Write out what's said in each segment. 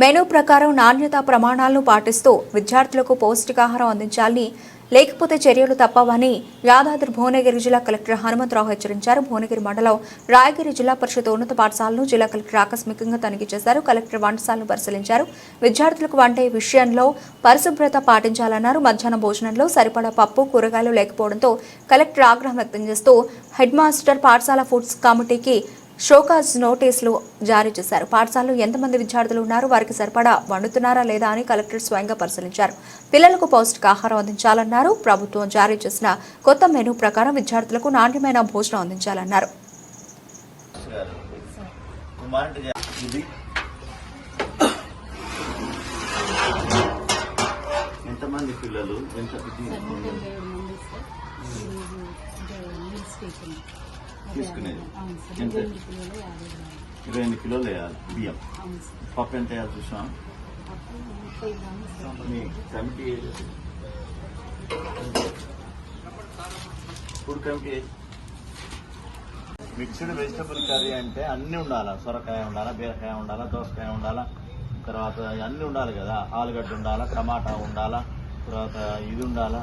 Menu ప్రకారం నాణ్యతా ప్రమాణాలను పాటిస్తూ విద్యార్థులకు పౌష్టికాహారం అందించాలని లేకపోతే చర్యలు తప్పవని యాదాద్రి భువనగిరి జిల్లా కలెక్టర్ హనుమంతరావు హెచ్చరించారు. భువనగిరి మండలం రాయగిరి జిల్లా పరిషత్ ఉన్నత పాఠశాలను జిల్లా కలెక్టర్ ఆకస్మికంగా తనిఖీ చేశారు. కలెక్టర్ వంటశాలను పరిశీలించారు. విద్యార్థులకు వంటే విషయంలో పరిశుభ్రత పాటించాలన్నారు. మధ్యాహ్నం భోజనంలో సరిపడా పప్పు కూరగాయలు లేకపోవడంతో కలెక్టర్ ఆగ్రహం వ్యక్తం చేస్తూ హెడ్ మాస్టర్ పాఠశాల ఫుడ్స్ కమిటీకి షోకాజ్ నోటీసులు జారీ చేశారు. పాఠశాలలో ఎంతమంది విద్యార్థులు ఉన్నారు? వారికి సరిపడా వండుతున్నారా లేదా అని కలెక్టర్ స్వయంగా పరిశీలించారు. పిల్లలకు పౌష్టికాహారం అందించాలన్నారు. ప్రభుత్వం జారీ చేసిన కొత్త మెనూ ప్రకారం విద్యార్థులకు నాణ్యమైన భోజనం అందించాలన్నారు. ఎంతమంది పిల్లలు? ఎంత? తీసుకునేది. ఎంత ఇరవై ఎనిమిది కిలోలు వేయాలి బియ్యం. పప్పు ఎంత వేయాలి చూసాం మీ committee food committee mixed vegetable curry అంటే అన్ని ఉండాలా? సొరకాయ ఉండాలా బీరకాయ ఉండాలా దోసకాయ ఉండాలా తర్వాత అన్ని ఉండాలి కదా? ఆలుగడ్డ ఉండాలా టమాటా ఉండాలా తర్వాత ఇది ఉండాలా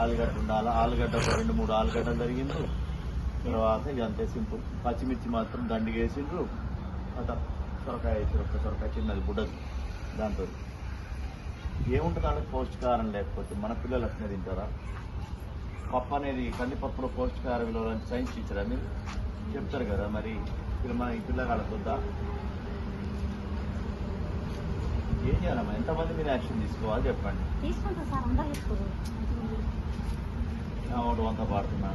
ఆలుగడ్డ ఉండాలా ఆలుగడ్డ ఒక రెండు మూడు ఆలుగడ్డలు జరిగింది తర్వాత ఇది అంతే సింపుల్. పచ్చిమిర్చి మాత్రం దండిగా వేసిండ్రు అత సొరకాయ వేసారు ఒక్క సొరకాయ చిన్నది బుడ్డది దాంతో. ఏముంటుంది వాళ్ళకి పౌష్టికారం లేకపోతే మన పిల్లలు అట్నే తింటారా? పప్పు అనేది కందిపప్పులో పౌష్టికార విలువలు అని సైన్స్ టీచర్ అని చెప్తారు కదా మరి. ఇప్పుడు మన ఈ పిల్లగాళ్ళకు వద్దా ఏం చేయాలమ్మా ఎంతమంది మీరు యాక్షన్ తీసుకోవాలి చెప్పండి. తీసుకుంటా సార్ అందరూ ఒకటి వంత పాడుతున్నా.